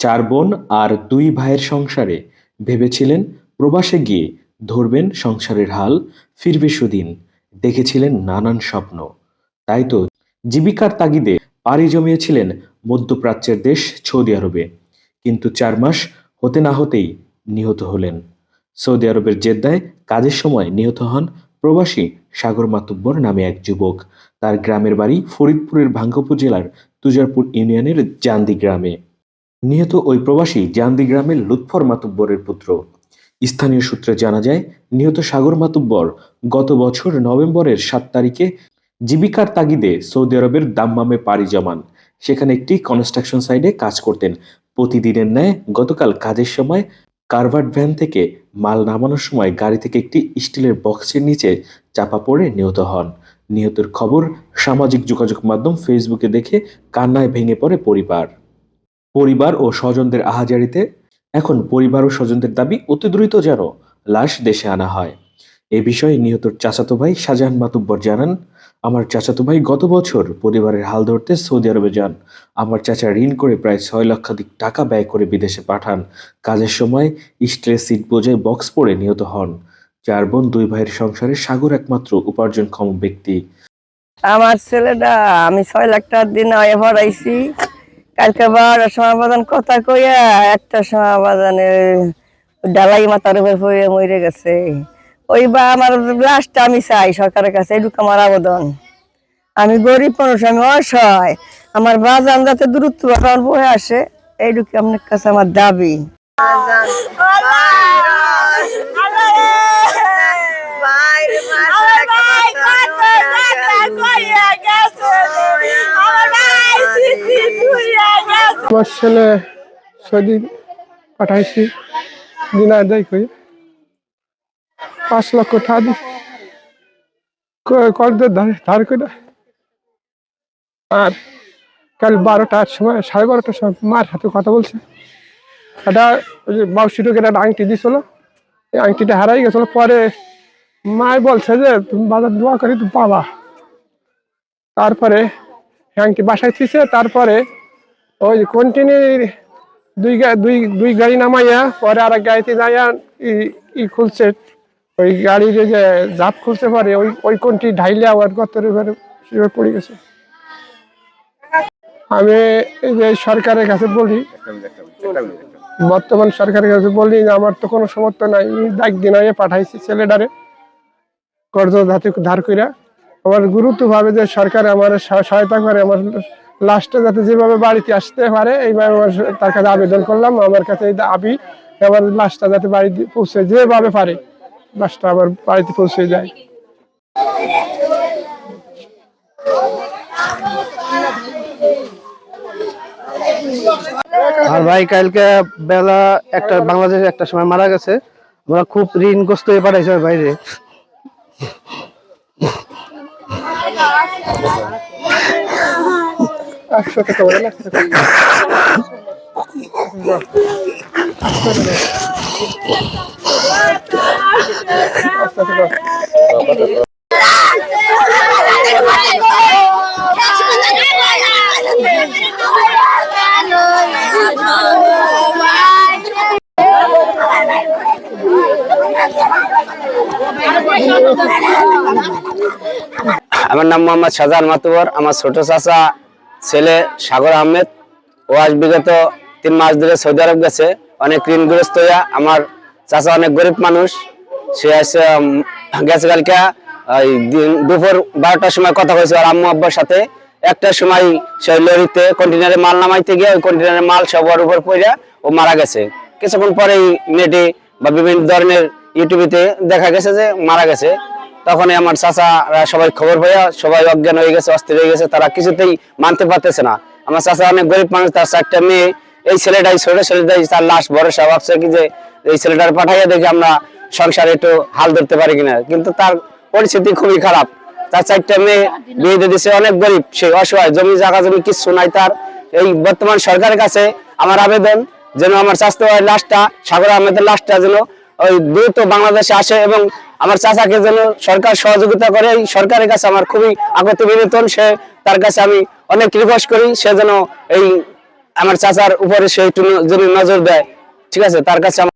চার বোন আর দুই ভাইয়ের সংসারে ভেবেছিলেন প্রবাসে গিয়ে ধরবেন সংসারের হাল, ফিরবে সুদিন, দেখেছিলেন নানান স্বপ্ন। তাই তো জীবিকার তাগিদে পাড়ি জমিয়েছিলেন মধ্যপ্রাচ্যের দেশ সৌদি আরবে। কিন্তু চার মাস হতে না হতেই নিহত হলেন। সৌদি আরবের জেদ্দায় কাজের সময় নিহত হন প্রবাসী সাগর মাতুব্বর নামে এক যুবক। তার গ্রামের বাড়ি ফরিদপুরের ভাঙ্গপুর জেলার তুজারপুর ইউনিয়নের জান্দি গ্রামে। নিহত ওই প্রবাসী জান্দি গ্রামের লুৎফর মাতুব্বরের পুত্র। স্থানীয় সূত্রে জানা যায়, নিহত সাগর মাতুব্বর গত বছর নভেম্বরের সাত তারিখে জীবিকার তাগিদে সৌদি আরবের দাম্মামে পাড়ি জমান। সেখানে একটি কনস্ট্রাকশন সাইটে কাজ করতেন। প্রতিদিনের ন্যায় গতকাল কাজের সময় কারভার্ট ভ্যান থেকে মাল নামানোর সময় গাড়ি থেকে একটি স্টিলের বক্সের নিচে চাপা পড়ে নিহত হন। নিহতের খবর সামাজিক যোগাযোগ মাধ্যম ফেসবুকে দেখে কান্নায় ভেঙে পড়ে পরিবার। পরিবার ও স্বজনদের আহাজারিতে, এখন পরিবার ও স্বজনদের দাবি অতি দ্রুত যেন লাশ দেশে আনা হয়। এ বিষয়ে নিহত চাচাতো ভাই শাহজাহান মাতুব্বর জানান, আমার চাচাতো ভাই গত বছর পরিবারের হাল ধরতে সৌদি আরবে যান। আমার চাচা ঋণ করে প্রায় ছয় লক্ষাধিক টাকা ব্যয় করে বিদেশে পাঠান। কাজের সময় স্টিলের সিট বোঝায় বক্স পড়ে নিহত হন। চার বোন, দুই ভাইয়ের সংসারে সাগর একমাত্র উপার্জনক্ষম ব্যক্তি। আমার ছেলেটা, আমি ছয় লাখ টাকার দিন আয় ভরাইছি কালকে বারোটার সময় বাজান কথা কইয়া একটা সময় বাজানে ডালাই মাথার উপর পড়ে মরে গেছে ওই বা আমার লাস্টটা আমি চাই সরকারের কাছে এটুকু আমার আবেদন আমি গরিব মানুষ আমি অসহায় আমার বাজান যাতে দূরত্ব আমার বয়ে আসে এইটুকু আপনার কাছে আমার দাবি আমার ছেলে সৌদি পাঠাইছি, দিনা দেয় কই। পাঁচ লক্ষ টাকা দি করতে ধার করে আর কাল বারোটার সময়, সাড়ে বারোটার সময় মার হাতে কথা বলছে। একটা ওই যে বাউসিটুকে একটা আংটি দিছিল এই আংটিটা হারাই গেছিল। পরে মায় বলছে যে, তুমি বাজার দোয়া করি, তুমি পাবা। তারপরে আংটি বাসায় থিছে তারপরে ওই কন্টিনিউ দুই দুই দুই গাড়ি নামাইয়া, পরে আর এক গাড়িতে যাইয়া ই- খুলছে। ওই গাড়ির যে জাপ খুলছে পরে, ওই ওই কোনটি ঢাইলে আবার গতর এবারে সেভাবে পড়ে গেছে। আমি এই যে সরকারের কাছে বলি, বর্তমান সরকারের কাছে বলি যে আমার তো কোনো সমর্থ নাই। ডাক দিন আগে পাঠাইছি ছেলেটারে কর্জ ধাতে ধার কইরা। আমার গুরুত্বভাবে যে সরকার আমার সহ- সহায়তা করে, আমার লাস্টে যাতে যেভাবে বাড়িতে আসতে পারে এইভাবে তার কাছে আবেদন করলাম। আমার কাছে এই দাবি আমার লাশটা যাতে বাড়িতে পৌঁছে যেভাবে পারে লাশটা আবার বাড়িতে পৌঁছে যায়। আর ভাই কালকে বেলা একটা বাংলাদেশে একটা সময় মারা গেছে। আমরা খুব ঋণগ্রস্ত হয়ে পাঠাইছে বাইরে আমার নাম মোহাম্মদ শাহজাহান মাতুবর আমার ছোট চাচা ছেলে সাগর আহমেদ, ও আজ বিগত তিন মাস ধরে সৌদি আরব গেছে। অনেক ঋণগ্রস্ত হইয়া আমার চাচা অনেক গরিব মানুষ। সে আছে গেছে কালকে দুপুর বারোটার সময় কথা হয়েছে আর আম্মু আব্বার সাথে। একটার সময় সে লরিতে কন্টেনারে মাল নামাইতে গিয়ে ওই কন্টেনারের মাল সবার উপর পড়ে ও মারা গেছে। কিছুক্ষণ পরেই নেটে বা বিভিন্ন ধরনের ইউটিউবেতে দেখা গেছে যে মারা গেছে। তখনই আমার চাচারা সবাই খবর পাইয়া সবাই অজ্ঞান হয়ে গেছে, অস্থির হয়ে গেছে, তারা কিছুতেই মানতে পারতেছে না। আমার চাচা অনেক গরিব মানুষ, তার চারটা মেয়ে, এই ছেলেটাই ছোট ছেলেটাই, তার লাশ ভরসা ভাবছে কি যে এই ছেলেটার পাঠাইয়া দেখে আমরা সংসারে একটু হাল ধরতে পারি কিনা। কিন্তু তার পরিস্থিতি খুবই খারাপ। তার চারটা মেয়ে বিয়ে দিয়ে দিছে, অনেক গরিব, সে অসহায়, জমি জায়গা জমি কিছু নাই তার। এই বর্তমান সরকারের কাছে আমার আবেদন যেন আমার স্বাস্থ্য লাশটা, সাগর আহমেদের লাশটা যেন ওই দ্রুত বাংলাদেশে আসে এবং আমার চাচাকে যেন সরকার সহযোগিতা করে, এই সরকারের কাছে আমার খুবই আগত বিনোদন। সে তার কাছে আমি অনেক রিকোয়েস্ট করি, সে যেন এই আমার চাচার উপরে সে একটু যেন নজর দেয়। ঠিক আছে? তার কাছে আমার